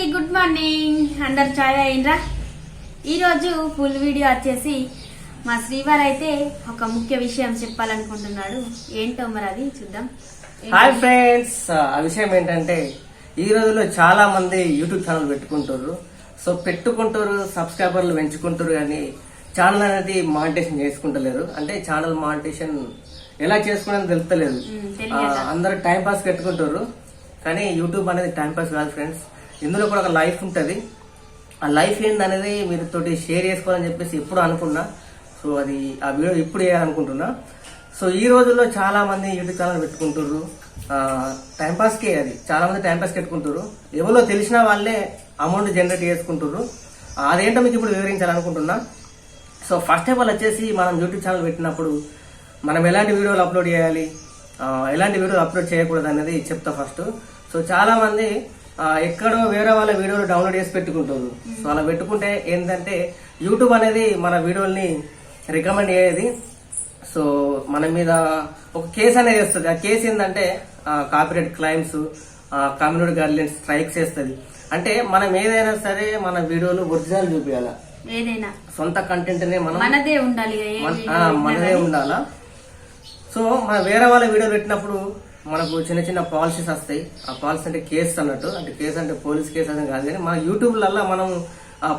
అందరికి good morning. అందరు చాయ్ అయిండ్రా ఈరోజు ఫుల్ వీడియో వచ్చేసి మా శ్రీవారు అయితే ఒక ముఖ్య విషయం చెప్పాలనుకుంటున్నాడు. ఏంటో మరి అది చూద్దాం. హాయ్ ఫ్రెండ్స్ ఆ విషయం ఏంటంటే ఈ రోజుల్లో చాలా మంది యూట్యూబ్ ఛానల్ పెట్టుకుంటారు. సో పెట్టుకుంటారు సబ్స్క్రైబర్లు పెంచుకుంటారు కానీ ఛానల్ అనేది మానిటేషన్ చేసుకుంటలేరు. అంటే ఛానల్ మానిటేషన్ ఎలా చేసుకునేది తెలుస్తలేదు. అందరూ టైం పాస్ పెట్టుకుంటారు. కానీ యూట్యూబ్ అనేది టైం పాస్ కాదు ఫ్రెండ్స్ ఇందులో కూడా ఒక లైఫ్ ఉంటుంది. ఆ లైఫ్ ఏందనేది మీరు తోటి షేర్ చేసుకోవాలని చెప్పేసి ఎప్పుడు అనుకున్నా. సో అది ఆ వీడియో ఇప్పుడు చేయాలనుకుంటున్నా సో ఈ రోజుల్లో చాలా మంది యూట్యూబ్ ఛానల్ పెట్టుకుంటారు టైంపాస్కే అది. చాలా మంది టైంపాస్ పెట్టుకుంటారు ఎవరో తెలిసిన వాళ్ళే అమౌంట్ జనరేట్ చేసుకుంటారు అదేంటో మీకు ఇప్పుడు వివరించాలనుకుంటున్నా. సో ఫస్ట్ ఆఫ్ ఆల్ వచ్చేసి మనం యూట్యూబ్ ఛానల్ పెట్టినప్పుడు మనం ఎలాంటి వీడియోలు అప్లోడ్ చేయాలి? ఎలాంటి వీడియోలు అప్లోడ్ చేయకూడదు అనేది చెప్తా ఫస్ట్ సో చాలా మంది ఎక్కడో వేరే వాళ్ళ వీడియోలు డౌన్లోడ్ చేసి పెట్టుకుంటారు సో అలా పెట్టుకుంటే ఏంటంటే యూట్యూబ్ అనేది మన వీడియోల్ని రికమెండ్ చేయదు సో మన మీద ఒక కేసు అనేది వస్తుంది. ఆ కేసు ఏంటంటే copyright claims community guidelines strikes వేస్తుంది. అంటే మనం ఏదైనా సరే మన వీడియోలు ఒరిజినల్ చూపించాలి ఏదైనా. సొంత కంటెంట్ మనదే ఉండాలి మనదే. ఉండాలా. సో మన వేరే వాళ్ళ వీడియో పెట్టినప్పుడు మనకు చిన్న చిన్న పాలసీస్ వస్తాయి. ఆ పాలసీ అంటే కేసు అన్నట్టు. అంటే కేసు అంటే పోలీస్ కేసు అని కాదు కానీ మన యూట్యూబ్లల్లో మనం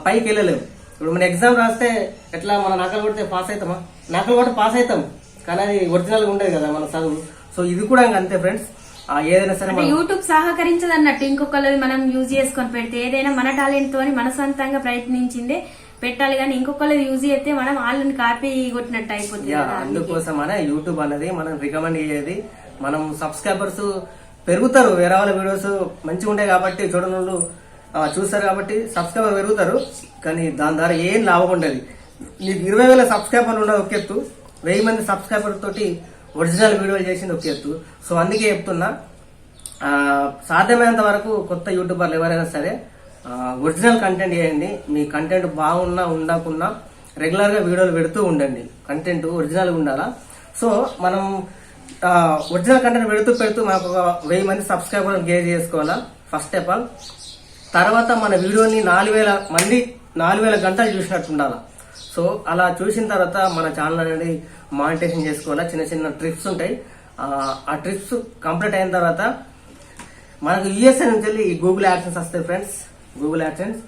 పైకి వెళ్ళలేము. ఇప్పుడు మన ఎగ్జామ్ రాస్తే ఎట్లా మన నకలు కొడితే పాస్ అవుతామా నకలు కొడితే పాస్ అవుతాం కానీ అది ఒరిజినల్ ఉండేది కదా మన చదువు సో ఇది కూడా అంతే ఫ్రెండ్స్ ఏదైనా సరే యూట్యూబ్ సహకరించదు అన్నట్టు. ఇంకొకళ్ళది మనం యూజ్ చేసుకొని పెడితే ఏదైనా మన టాలెంట్ తోని మన సొంతంగా ప్రయత్నించిందే పెట్టాలి కానీ ఇంకొకళ్ళది యూజ్ చేస్తే మనం వాళ్ళని కాపీ కొట్టినట్టు అయిపోతుంది యా కదా. అందుకోసమనే యూట్యూబ్ అనేది మనం రికమెండ్ చేసేది. మనం సబ్స్క్రైబర్స్ పెరుగుతారు. వేరే వాళ్ళ వీడియోస్ మంచిగా ఉంటాయి కాబట్టి చూడని వాళ్ళు చూస్తారు కాబట్టి సబ్స్క్రైబర్ పెరుగుతారు. కానీ దాని ద్వారా ఏం లాభం ఉండదు. నీకు ఇరవై వేల సబ్స్క్రైబర్లు ఉన్నది ఒక ఎత్తు వెయ్యి మంది సబ్స్క్రైబర్ తోటి ఒరిజినల్ వీడియోలు చేసింది ఒక ఎత్తు. సో అందుకే చెప్తున్నా సాధ్యమైనంత వరకు కొత్త యూట్యూబర్లు ఎవరైనా సరే ఒరిజినల్ కంటెంట్ చేయండి. మీ కంటెంట్ బాగున్నా ఉండకున్నా రెగ్యులర్గా వీడియోలు పెడుతూ ఉండండి. కంటెంట్ ఒరిజినల్గా ఉండాలా? సో మనం ఒరిజినల్ కంటెంట్ పెడుతూ పెడుతూ మనకు ఒక వెయ్యి మంది సబ్స్క్రైబర్ గేజ్ చేసుకోవాలా? ఫస్ట్ ఆఫ్ ఆల్ తర్వాత మన వీడియోని నాలుగు వేల మంది నాలుగు వేల గంటలు చూసినట్టు ఉండాలి? సో అలా చూసిన తర్వాత మన ఛానల్ అనేది మానిటేషన్ చేసుకోవాలా? చిన్న చిన్న ట్రిప్స్ ఉంటాయి. ఆ, ట్రిప్స్ కంప్లీట్ అయిన తర్వాత మనకు యుఎస్ఏ నుంచి వెళ్ళి ఈ గూగుల్ యాడ్సెన్స్ వస్తాయి ఫ్రెండ్స్ గూగుల్ యాడ్సెన్స్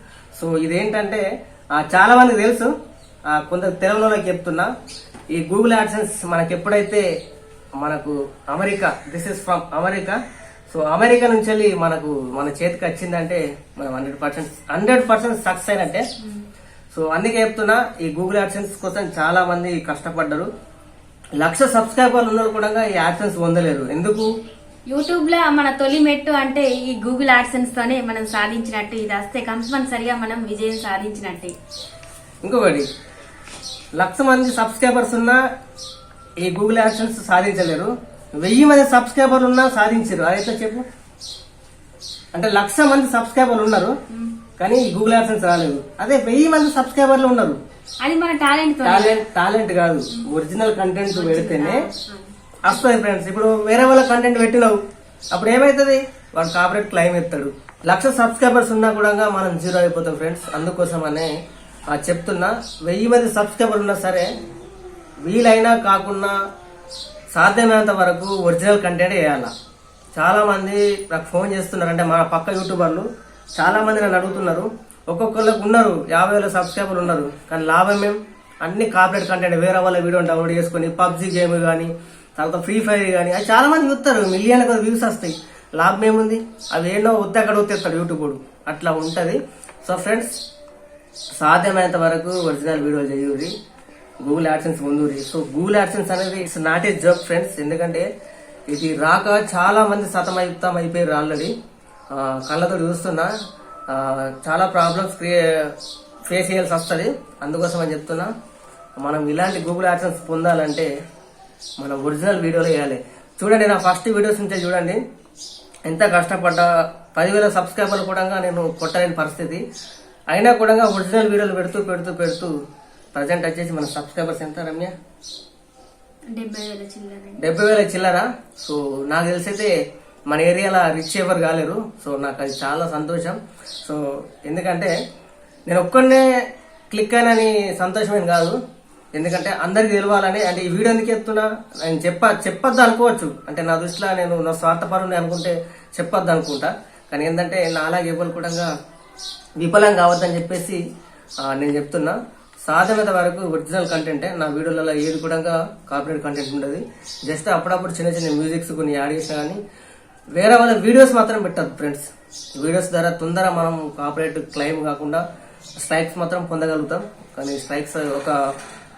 సో ఇదేంటంటే చాలా మందికి తెలుసు. కొంత తెలుగులోకి చెప్తున్నా. ఈ గూగుల్ యాడ్సెన్స్ మనకి ఎప్పుడైతే మనకు America this is from America. So America నుంచి వెళ్ళి మనకు మన చేతికి వచ్చిందంటే మనం hundred percent hundred percent success అయినట్టే. సో అందుకే చెప్తున్నా ఈ గూగుల్ యాడ్సెన్స్ కోసం చాలా మంది కష్టపడ్డారు. లక్ష సబ్స్క్రైబర్లు ఉన్న కూడా ఈ యాడ్సెన్స్ పొందలేరు. ఎందుకు? యూట్యూబ్లో మన తొలి మెట్టు అంటే ఈ గూగుల్ యాడ్సెన్స్ తోనే మనం సాధించినట్టు ఇది వస్తే కంపల్సరిగా మనం విజయం సాధించినట్టే. ఇంకొకటి లక్ష మంది సబ్స్క్రైబర్స్ ఉన్నా ఈ గూగుల్ యాడ్సెన్స్ సాధించలేరు. వెయ్యి మంది సబ్స్క్రైబర్లు ఉన్నా సాధించారు. అదైతే చెప్పు? అంటే లక్ష మంది సబ్స్క్రైబర్లు ఉన్నారు కానీ ఈ గూగుల్ యాడ్సెన్స్ రాలేదు. అదే వెయ్యి మంది సబ్స్క్రైబర్లు ఉన్నారు. అది మన టాలెంట్ టాలెంట్ టాలెంట్ కాదు. ఒరిజినల్ కంటెంట్ పెడితేనే వస్తుంది ఫ్రెండ్స్ ఇప్పుడు వేరే వాళ్ళ కంటెంట్ పెట్టినావు. అప్పుడు ఏమైతుంది? వాడు కాపరేట్ క్లైమ్ ఎత్తాడు. లక్ష సబ్స్క్రైబర్స్ ఉన్నా కూడా మనం జీరో అయిపోతాం ఫ్రెండ్స్ అందుకోసమనే ఆ చెప్తున్నా. వెయ్యి మంది సబ్స్క్రైబర్ ఉన్నా సరే వీలైనా కాకుండా సాధ్యమైనంత వరకు ఒరిజినల్ కంటెంట్ వేయాల. చాలా మంది నాకు ఫోన్ చేస్తున్నారు అంటే మా పక్క యూట్యూబర్లు. చాలా మంది నన్ను అడుగుతున్నారు. ఒక్కొక్కళ్ళకి ఉన్నారు యాభై వేల సబ్స్క్రైబర్లు ఉన్నారు. కానీ లాభం ఏం? అన్ని కార్పొరేట్ కంటెంట్ వేరే వాళ్ళ వీడియో డౌన్లోడ్ చేసుకొని పబ్జి గేమ్ కానీ తర్వాత ఫ్రీ ఫైర్ కానీ అది చాలా మంది చూస్తారు. మిలియన్ వ్యూస్ వస్తాయి. లాభం ఏముంది? అవి ఏదో ఉత్తే అక్కడ ఉత్తేస్తాడు యూట్యూబ్ అట్లా ఉంటుంది. సో ఫ్రెండ్స్ సాధ్యమైనంత వరకు ఒరిజినల్ వీడియో చేయూరి గూగుల్ యాడ్సెన్స్ ముందూరి సో గూగుల్ యాడ్సెన్స్ అనేది it's not a job friends ఎందుకంటే ఇది రాక చాలా మంది సతమయుక్తం అయిపోయారు ఆల్రెడీ కళ్ళతో చూస్తున్నా. చాలా ప్రాబ్లమ్స్ ఫేస్ చేయాల్సి వస్తుంది. అందుకోసం అని చెప్తున్నా. మనం ఇలాంటి గూగుల్ యాడ్సెన్స్ పొందాలంటే మనం ఒరిజినల్ వీడియోలు వేయాలి. చూడండి నా ఫస్ట్ వీడియోస్ నుంచే చూడండి. ఎంత కష్టపడ్డా పదివేల సబ్స్క్రైబర్లు కూడా నేను కొట్టలేని పరిస్థితి. అయినా కూడా ఒరిజినల్ వీడియోలు పెడుతూ పెడుతూ పెడుతూ ప్రజెంట్ వచ్చేసి మన సబ్స్క్రైబర్స్ ఎంత రమ్య? డెబ్బై వేల చిల్లర? సో నాకు తెలిసైతే మన ఏరియాలో రిచ్ ఎవరు కాలేరు. సో నాకు అది చాలా సంతోషం. సో ఎందుకంటే నేను ఒక్కనే క్లిక్ అయినని సంతోషమేం కాదు. ఎందుకంటే అందరికి తెలవాలని అంటే ఈ వీడియో ఎందుకు ఎత్తున్నా? నేను చెప్ప చెప్పొద్దు అనుకోవచ్చు. అంటే నా దృష్టిలో నేను నా స్వార్థపరుని అనుకుంటే చెప్పొద్దు అనుకుంటా. కానీ ఏంటంటే నా అలాగే ఎవరు కూడా విఫలం కావద్దని చెప్పేసి నేను చెప్తున్నా. సాధ్యమైనంత వరకు ఒరిజినల్ కంటెంటే నా వీడియోలలో ఏది కూడా కాపరేట్ కంటెంట్ ఉండదు. జస్ట్ అప్పుడప్పుడు చిన్న చిన్న మ్యూజిక్స్ కొన్ని యాడ్ చేసినా కానీ వేరే వాళ్ళ వీడియోస్ మాత్రం పెట్టద్దు ఫ్రెండ్స్ వీడియోస్ ద్వారా తొందర మనం కాపరేట్ క్లెయిమ్ కాకుండా స్ట్రైక్స్ మాత్రం పొందగలుగుతాం. కానీ స్ట్రైక్స్ ఒక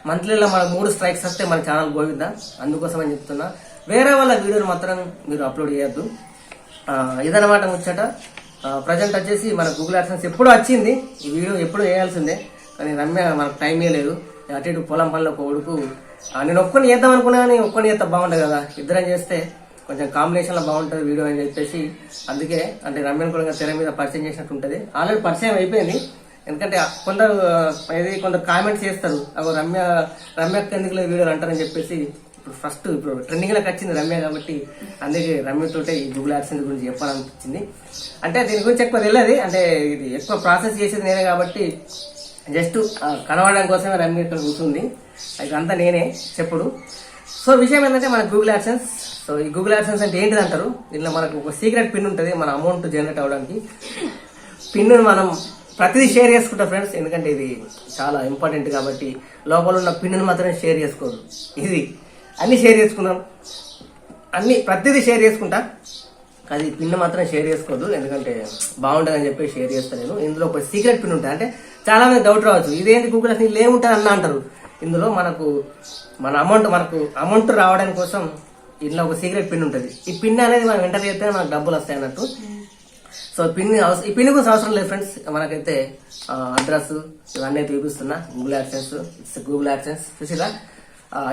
మంత్లీలో మనకు మూడు స్ట్రైక్స్ వస్తే మన ఛానల్ పోయిద్దా? అందుకోసం అని చెప్తున్నా. వేరే వాళ్ళ వీడియోలు మాత్రం మీరు అప్లోడ్ చేయొద్దు. ఆ, ఇదన్నమాట ముచ్చట. ప్రజెంట్ వచ్చేసి మన గూగుల్ యాడ్సెన్స్ ఎప్పుడు వచ్చింది? ఈ వీడియో ఎప్పుడు వేయాల్సిందే? కానీ రమ్య మనకు టైమే లేదు. అటు ఇటు పొలం పనులు ఒక ఉడుకు. ఆ, నేను ఒక్కని చేద్దాం అనుకున్నా కానీ ఒక్కని చేస్తే బాగుంటుంది కదా. ఇద్దరం చేస్తే కొంచెం కాంబినేషన్లో బాగుంటుంది వీడియో అని చెప్పేసి. అందుకే అంటే రమ్యను కూడా తెర మీద పరిచయం చేసినట్టు ఉంటుంది. ఆల్రెడీ పరిచయం అయిపోయింది. ఎందుకంటే కొందరు ఏది కొందరు కామెంట్స్ చేస్తారు. అవి రమ్య రమ్యకు ఎందుకు వీడియోలు అంటారని చెప్పేసి. ఇప్పుడు ఫస్ట్ ఇప్పుడు ట్రెండింగ్లోకి వచ్చింది రమ్య కాబట్టి అందుకే రమ్యతోటే ఈ గూగుల్ యాక్సెంట్ గురించి చెప్పాలనిపించింది. అంటే దీని గురించి ఎక్కువ తెలియదు. అంటే ఇది ఎక్కువ ప్రాసెస్ చేసేది నేనే కాబట్టి జస్ట్ కనబడడం కోసమే రమ్మి ఇక్కడ కూర్చుంది. ఇదంతా నేనే చెప్పుడు. సో విషయం ఏంటంటే మన గూగుల్ యాడ్సెన్స్ సో ఈ గూగుల్ యాడ్సెన్స్ అంటే ఏంటిది అంటారు? దీనిలో మనకు ఒక సీక్రెట్ పిన్ ఉంటుంది మన అమౌంట్ జనరేట్ అవడానికి. పిన్ను మనం ప్రతిదీ షేర్ చేసుకుంటాం ఫ్రెండ్స్ ఎందుకంటే ఇది చాలా ఇంపార్టెంట్ కాబట్టి లోపల ఉన్న పిన్ను మాత్రమే షేర్ చేసుకోదు. ఇది. అన్ని షేర్ చేసుకున్నాం అన్ని ప్రతిదీ షేర్ చేసుకుంటా. అది పిన్ మాత్రం షేర్ చేసుకోదు ఎందుకంటే బాగుంటుందని చెప్పి షేర్ చేస్తాను నేను. ఇందులో ఒక సీక్రెట్ పిన్ ఉంటుంది. అంటే చాలా మంది డౌట్ రావచ్చు. ఇదేంటి గూగుల్ అసలు ఇలా ఏముంటుంది అన్న అంటారు. ఇందులో మనకు మన అమౌంట్ మనకు అమౌంట్ రావడానికి కోసం ఇందులో ఒక సీక్రెట్ పిన్ ఉంటుంది. ఈ పిన్ అనేది మనం ఎంటర్ చేస్తే మనకు డబ్బులు వస్తాయి అన్నట్టు. సో పిన్ ఈ పిన్ గురించి అవసరం లేదు ఫ్రెండ్స్ మనకైతే అడ్రస్ ఇవన్నీ చూపిస్తున్నా. Google AdSense it's Google AdSense చూసిరా?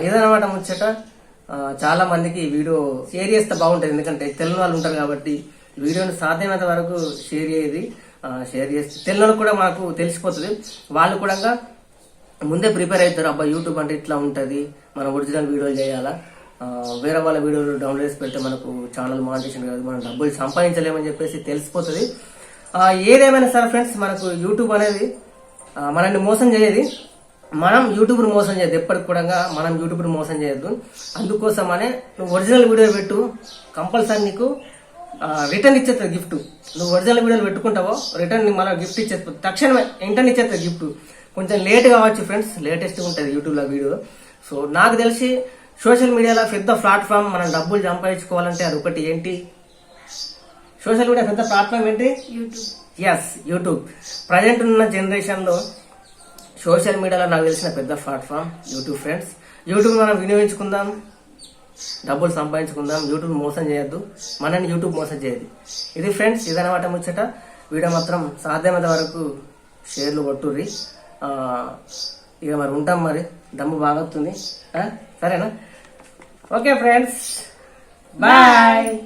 ఇదనమాట ముచ్చట? చాలా మందికి ఈ వీడియో షేర్ చేస్తే బాగుంటుంది. ఎందుకంటే తెలియని వాళ్ళు ఉంటారు కాబట్టి వీడియోని సాధ్యమైనంత వరకు షేర్ చేయది. షేర్ చేస్తే తెలియని కూడా మనకు తెలిసిపోతుంది. వాళ్ళు కూడా ముందే ప్రిపేర్ అవుతారు. అబ్బా యూట్యూబ్ అంటే ఇట్లా ఉంటుంది. మనం ఒరిజినల్ వీడియోలు చేయాలా? వేరే వాళ్ళ వీడియోలు డౌన్లోడ్ చేసి పెడితే మనకు ఛానల్ మానిటేషన్ కాదు మనం డబ్బులు సంపాదించలేమని చెప్పేసి తెలిసిపోతుంది. ఏదేమైనా సరే ఫ్రెండ్స్ మనకు యూట్యూబ్ అనేది మనల్ని మోసం చేయదు. మనం యూట్యూబ్ను మోసం చేయదు. ఎప్పటికి కూడా మనం యూట్యూబ్ను మోసం చేయొద్దు. అందుకోసమనే నువ్వు ఒరిజినల్ వీడియో పెట్టు. కంపల్సరీ నీకు రిటర్న్ ఇచ్చేస్తుంది గిఫ్ట్ నువ్వు ఒరిజినల్ వీడియోలు పెట్టుకుంటావో రిటర్న్ మళ్ళీ గిఫ్ట్ ఇచ్చేస్తుంది తక్షణమే వెంటనే ఇచ్చేస్తుంది గిఫ్ట్ కొంచెం లేట్ కావచ్చు ఫ్రెండ్స్ లేటెస్ట్ ఉంటుంది యూట్యూబ్లో వీడియో సో నాకు తెలిసి సోషల్ మీడియాలో పెద్ద ప్లాట్ఫామ్ మనం డబ్బులు సంపాదించుకోవాలంటే అది ఒకటి ఏంటి? సోషల్ మీడియా పెద్ద ప్లాట్ఫామ్ ఏంటి? యూట్యూబ్ ఎస్ యూట్యూబ్ ప్రజెంట్ ఉన్న జనరేషన్లో సోషల్ మీడియాలో నాకు తెలిసిన పెద్ద ప్లాట్ఫామ్ యూట్యూబ్ ఫ్రెండ్స్ యూట్యూబ్ మనం వినియోగించుకుందాం. డబ్బులు సంపాదించుకుందాం యూట్యూబ్ మోసం చేయొద్దు మనని యూట్యూబ్ మోసం చేయదు ఇది ఫ్రెండ్స్ ఇదనమాట ముచ్చట. వీడియో మాత్రం సాధ్యమైనంత వరకు షేర్లు కొట్టుర్రి. ఇక మరి ఉంటాం మరి. దమ్ము బాగా వస్తుంది. ఆ? సరేనా? Okay friends. బాయ్.